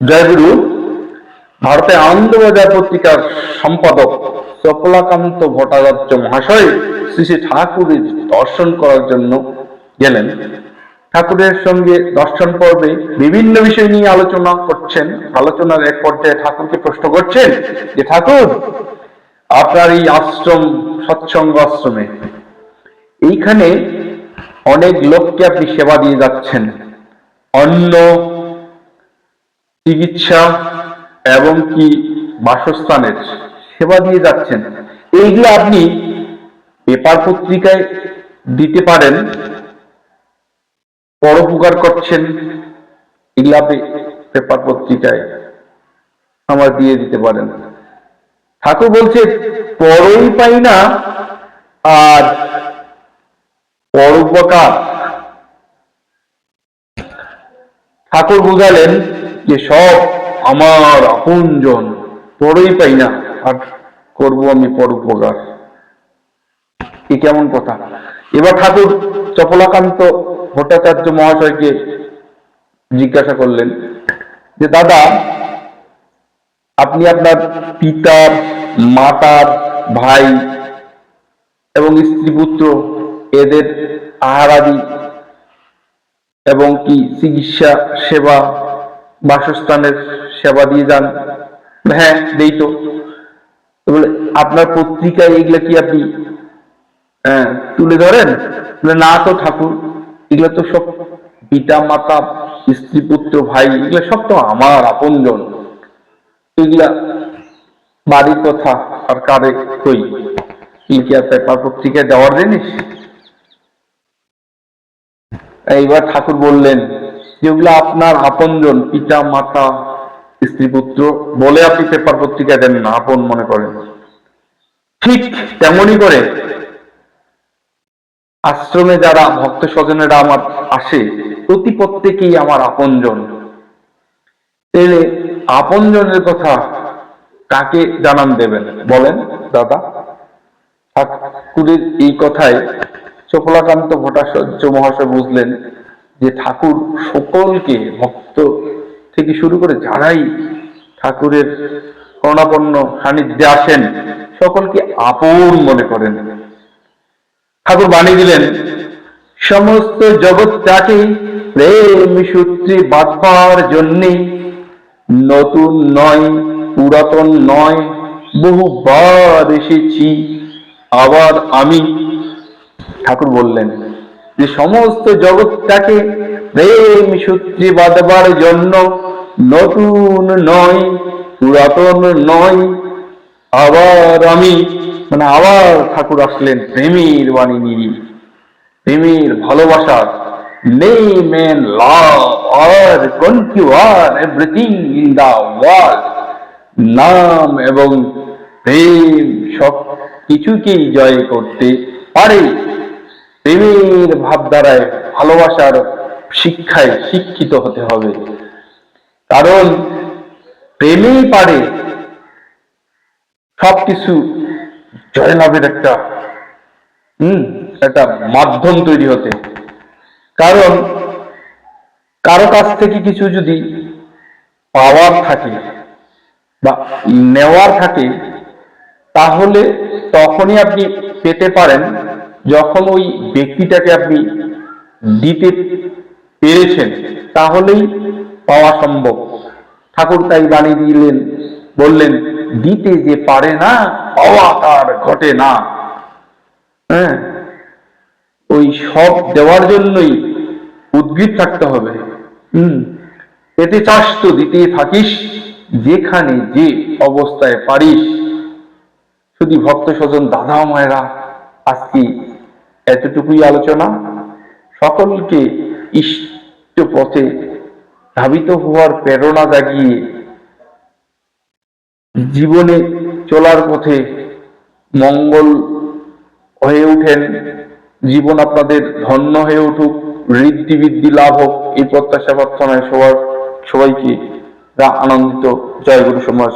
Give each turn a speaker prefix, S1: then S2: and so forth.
S1: জয়গুরু ভারতে আনন্দবাজার পত্রিকার সম্পাদক চপলাকান্ত ভট্টাচার্য মহাশয় শ্রী শ্রী ঠাকুরের দর্শন করার জন্য গেলেন। ঠাকুরের সঙ্গে দর্শন পর্বে বিভিন্ন বিষয় নিয়ে আলোচনা করছেন। আলোচনার এক পর্যায়ে ঠাকুরকে প্রশ্ন করছেন যে, ঠাকুর, আপনার এই আশ্রম, সৎসঙ্গ আশ্রমে এইখানে অনেক লোককে আপনি সেবা দিয়ে যাচ্ছেন। অন্ন চিকিৎসা এবং কি বাসস্থানের সেবা দিয়ে যাচ্ছেন। এইগুলো আপনি পেপার পত্রিকায় দিতে পারেন, পরোপকার করছেন এগুলো পেপার পত্রিকায় আমার দিয়ে দিতে পারেন। ঠাকুর বলছে, পরই পাই না আর পরোপকার। ঠাকুর বুঝালেন যে সব আমার আপনজন পরই পাই না, আর করব আমি পরোপকার। কি কেমন কথা? এবার ঠাকুর চপলাকান্ত ভট্টাচার্য মহাশয়কে জিজ্ঞাসা করলেন যে, দাদা, আপনি আপনার পিতার, মাতার ভাই এবং স্ত্রী পুত্র এদের আহারাদি এবং কি চিকিৎসা, সেবা বাসস্থানের সেবা দিয়ে যান। হ্যাঁ দেই তো। বলে আপনার পত্রিকায় এগুলা কি আপনি হ্যাঁ, তুলে ধরেন? না তো ঠাকুর এগুলো তো সব পিতা মাতা স্ত্রী পুত্র ভাই এগুলো সব তো আমার আপনজন। এগুলা বাড়ির কথা আর কারে কই? কি আর পেপার পত্রিকায় দেওয়ার জিনিস? এইবার ঠাকুর বললেন যেগুলো আপনার আপনজন, পিতা, মাতা, স্ত্রী, পুত্র বলে আপনি পেপার পত্রিকায় দেন না, আপন মনে করেন। ঠিক তেমনই করে আশ্রমে যারা ভক্ত স্বজনেরা আমার আসে, প্রতি প্রত্যেকেই আমার আপনজন। তাহলে আপনজনের কথা কাকে জানান দেবেন? বলেন, দাদা। ঠাকুরের এই কথায় চপলাকান্ত ভট্টাচার্য মহাশয় বুঝলেন যে ঠাকুর সকলকে ভক্ত থেকে শুরু করে যারাই ঠাকুরের করণাপন্ন সান্নিধ্যে আসেন, সকলকে আপন মনে করেন। ঠাকুর বানিয়ে দিলেন, সমস্ত জগৎ জগৎটাকে প্রেম সূত্রে বাঁধবার জন্যে। নতুন নয়, পুরাতন নয়, বহুবার এসেছি, আবার আমি। ঠাকুর বললেন যে সমস্ত জগৎটাকে প্রেম সূত্রে বাঁধবার জন্য নতুন নয়, পুরাতন নয়, আবার আমি মানে আবার ঠাকুর আসলেন প্রেমের বাণী নিয়ে। প্রেমের ভালোবাসার নেম এন্ড লাভ, আর এভরিথিং ইন দা ওয়ার্ল্ড। নাম এবং প্রেম সব কিছুকেই জয় করতে পারে। প্রেমের ভাবধারায়, ভালোবাসার শিক্ষায় শিক্ষিত হতে হবে। কারণ প্রেমেই পারে সবকিছু জয়লাভের একটা, হুম, একটা মাধ্যম তৈরি হতে। কারণ কারও কাছ থেকে কিছু যদি পাওয়ার থাকে বা নেওয়ার থাকে, তাহলে তখনই আপনি পেতে পারেন যখন ওই ব্যক্তিটাকে আপনি দিতে পেরেছেন, তাহলেই পাওয়া সম্ভব। ঠাকুর তাই বাণী দিলেন, বললেন, দিতে যে পারে না, পাওয়া তার ঘটে না। হ্যাঁ? ওই সব দেওয়ার জন্যই উদ্গ্রীব থাকতে হবে। হম? এতে চাস তো দিতে থাকিস, যেখানে যে অবস্থায় পারিস। শুধু ভক্ত স্বজন দাদা মায়েরা আজকে এতটুকুই আলোচনা। সকলকে ইষ্ট পথে ধাবিত হওয়ার প্রেরণা জাগিয়ে জীবনে চলার পথে মঙ্গল হয়ে উঠেন জীবন আপনাদের ধন্য হয়ে উঠুক। ঋদ্ধি বৃদ্ধি লাভ হোক। এই প্রত্যাশা প্রার্থনায় সবার সবাইকে আনন্দিত। জয় গুরু সমাজ।